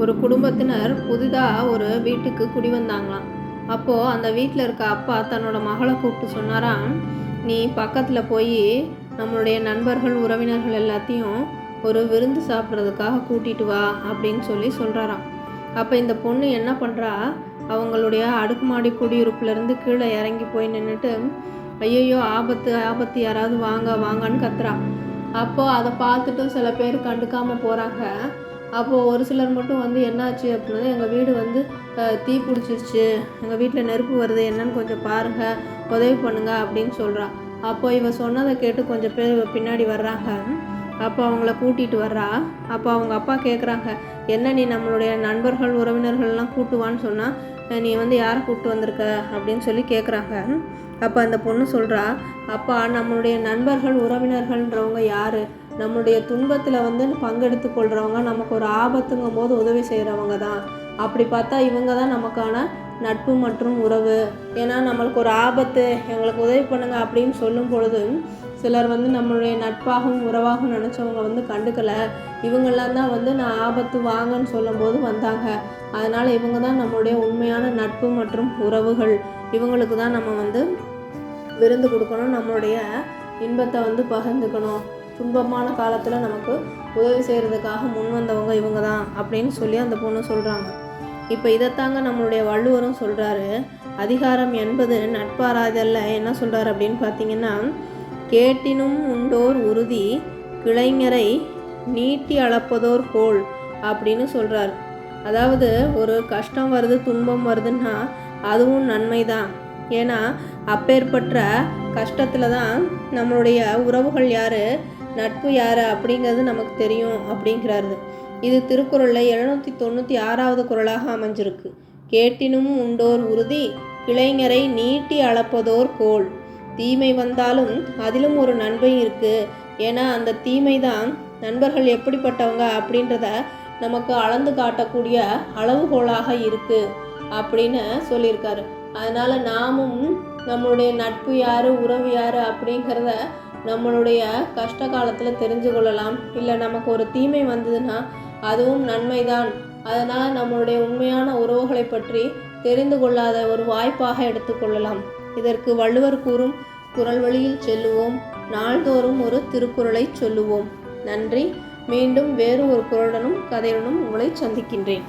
ஒரு குடும்பத்தினர் புதிதாக ஒரு வீட்டுக்கு குடி வந்தாங்களாம். அப்போது அந்த வீட்டில் இருக்க அப்பா தன்னோட மகளை கூப்பிட்டு சொன்னாராம் நீ பக்கத்தில் போய் நம்மளுடைய நண்பர்கள் உறவினர்கள் எல்லாத்தையும் ஒரு விருந்து சாப்பிட்றதுக்காக கூட்டிட்டு வா அப்படின்னு சொல்லி சொல்கிறாராம் அப்போ இந்த பொண்ணு என்ன பண்ணுறா அவங்களுடைய அடுக்குமாடி குடியிருப்புலேருந்து கீழே இறங்கி போய் நின்றுட்டு ஐயையோ ஆபத்து ஆபத்து யாராவது வாங்க வாங்கன்னு கத்துறா. அப்போது அதை பார்த்துட்டும் சில பேர் கண்டுக்காமல் போகிறாங்க அப்போது ஒரு சிலர் மட்டும் வந்து என்னாச்சு அப்படின்னா எங்கள் வீடு வந்து தீ பிடிச்சிருச்சு. எங்கள் வீட்டில் நெருப்பு வருது என்னன்னு கொஞ்சம் பாருங்கள் உதவி பண்ணுங்க அப்படின்னு சொல்கிறா அப்போ இவ சொன்னதை கேட்டு கொஞ்சம் பேர் பின்னாடி வர்றாங்க. அப்போ அவங்கள கூட்டிகிட்டு வர்றா. அப்போ அவங்க அப்பா கேட்குறாங்க என்ன நீ நம்மளுடைய நண்பர்கள் உறவினர்கள்லாம் கூட்டுவான்னு சொன்னால் நீ வந்து யாரை கூப்பிட்டு வந்திருக்க? அப்படின்னு சொல்லி கேட்குறாங்க அப்போ அந்த பொண்ணு சொல்கிறா அப்பா நம்மளுடைய நண்பர்கள் உறவினர்கள்ன்றவங்க யார்? நம்மளுடைய துன்பத்தில் வந்து பங்கெடுத்து கொள்கிறவங்க நமக்கு ஒரு ஆபத்துங்கும் போது உதவி செய்கிறவங்க தான். அப்படி பார்த்தா இவங்க தான் நமக்கான நட்பு மற்றும் உறவு. ஏன்னா நம்மளுக்கு ஒரு ஆபத்து எங்களுக்கு உதவி பண்ணுங்க அப்படின்னு சொல்லும் பொழுது சிலர் வந்து நம்மளுடைய நட்பாகவும் உறவாகவும் நினச்சவங்க வந்து கண்டுக்கலை. இவங்கெல்லாம் தான் வந்து நான் ஆபத்து வாங்கன்னு சொல்லும்போது வந்தாங்க. அதனால் இவங்க தான் நம்மளுடைய உண்மையான நட்பு மற்றும் உறவுகள். இவங்களுக்கு தான் நம்ம வந்து விருந்து கொடுக்கணும் நம்மளுடைய இன்பத்தை வந்து பகிர்ந்துக்கணும். துன்பமான காலத்தில் நமக்கு உதவி செய்கிறதுக்காக முன் வந்தவங்க இவங்க தான் அப்படின்னு சொல்லி அந்த பொண்ணு சொல்கிறாங்க இப்போ இதைத்தாங்க நம்மளுடைய வள்ளுவரும் சொல்கிறாரு அதிகாரம் என்பது நட்பாராதல்ல என்ன சொல்கிறார் அப்படின்னு பார்த்தீங்கன்னா கேட்டினும் உண்டோர் உறுதி கிளைஞரை நீட்டி அளப்பதோர் கோல் அப்படின்னு சொல்கிறார் அதாவது ஒரு கஷ்டம் வருது துன்பம் வருதுன்னா அதுவும் நன்மை தான் ஏன்னா அப்பேற்பட்ட கஷ்டத்தில் தான் நம்மளுடைய உறவுகள் யார் நட்பு யார் அப்படிங்கிறது நமக்கு தெரியும் அப்படிங்கிறாரு இது திருக்குறளில் எழுநூற்றி தொண்ணூற்றி ஆறாவது குரலாக அமைஞ்சிருக்கு. கேட்டினும் உண்டோர் உறுதி கிளைஞரை நீட்டி அளப்பதோர் கோல். தீமை வந்தாலும் அதிலும் ஒரு நன்மை இருக்குது ஏன்னா அந்த தீமை தான் நண்பர்கள் எப்படிப்பட்டவங்க அப்படின்றத நமக்கு அளந்து காட்டக்கூடிய அளவுகோலாக இருக்குது அப்படின்னு சொல்லியிருக்காரு. அதனால் நாமும் நம்மளுடைய நட்பு யார் உறவு யார் அப்படிங்கிறத நம்மளுடைய கஷ்ட காலத்தில் தெரிஞ்சு கொள்ளலாம். இல்லை நமக்கு ஒரு தீமை வந்ததுன்னா அதுவும் நன்மைதான். அதனால் நம்மளுடைய உண்மையான உறவுகளை பற்றி தெரிந்து கொள்ளாத ஒரு வாய்ப்பாக எடுத்துக்கொள்ளலாம் இதற்கு வள்ளுவர் கூறும் குரல் வழியில் செல்லுவோம். நாள்தோறும் ஒரு திருக்குறளை சொல்லுவோம். நன்றி. மீண்டும் வேறு ஒரு குரலுடனும் கதையுடனும் உங்களை சந்திக்கின்றேன்.